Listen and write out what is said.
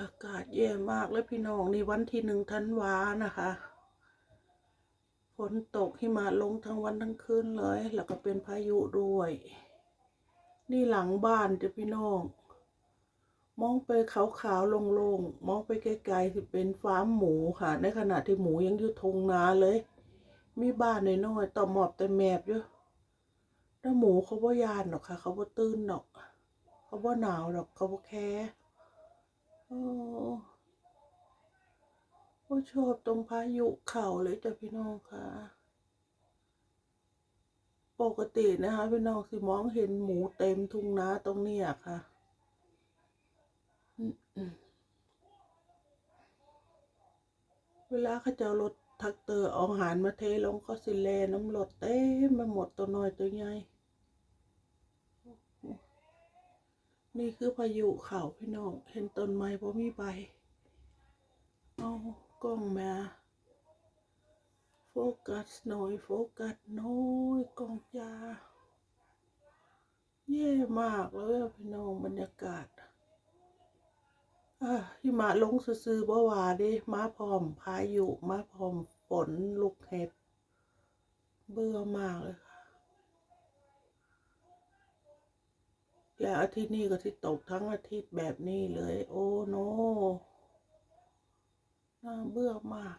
อากาศแย่มากเลยพี่น้องนี่วันที่หนึ่งธันวานะคะ ฝนตกหิมะลงทั้งวันทั้งคืนเลย แล้วก็เป็นพายุด้วย นี่หลังบ้านจ้ะพี่น้อง มองไปขาวๆโล่งๆ มองไปไกลๆที่เป็นฟาร์มหมูค่ะ ในขณะที่หมูยังอยู่ทงนาเลย มีบ้านน้อยๆต่อหมอบแต่แมบอยู่แล้วหมูเขาบ่ายานหรอกค่ะ เขาบ่ตื่นหรอก เขาบ่หนาวหรอกเขาบ่แค่ โอ้ชอบตรงพายุเข่าเลยจ้ะพี่น้องค่ะ ปกตินะคะพี่น้องสิมองเห็นหมูเต็มทุ่งนาตรงเนี้ยค่ะเวลาเขาจะรถทักเตอร์เอาอาหารมาเทลงก็สิแลน้ำรถเต็มไปหมดตัวน้อยตัวใหญ่ นี่คือพายุเข่าพี่น้อง เห็นต้นไม้พอมีใบ เอากล้องมา โฟกัสหน่อย โฟกัสหน้อยกล้องจ้าเย่มากเลยอะพี่น้องบรรยากาศอะหิมะลงซื่อๆบ่หวาดิมาพร้อมพายุมาพร้อมฝนลูกเห็บ เบื่อมากเลยค่ะ แล้วอาทิตย์นี้ก็ที่ตกทั้งอาทิตย์แบบนี้เลย โอ้โนน่าเบื่อมาก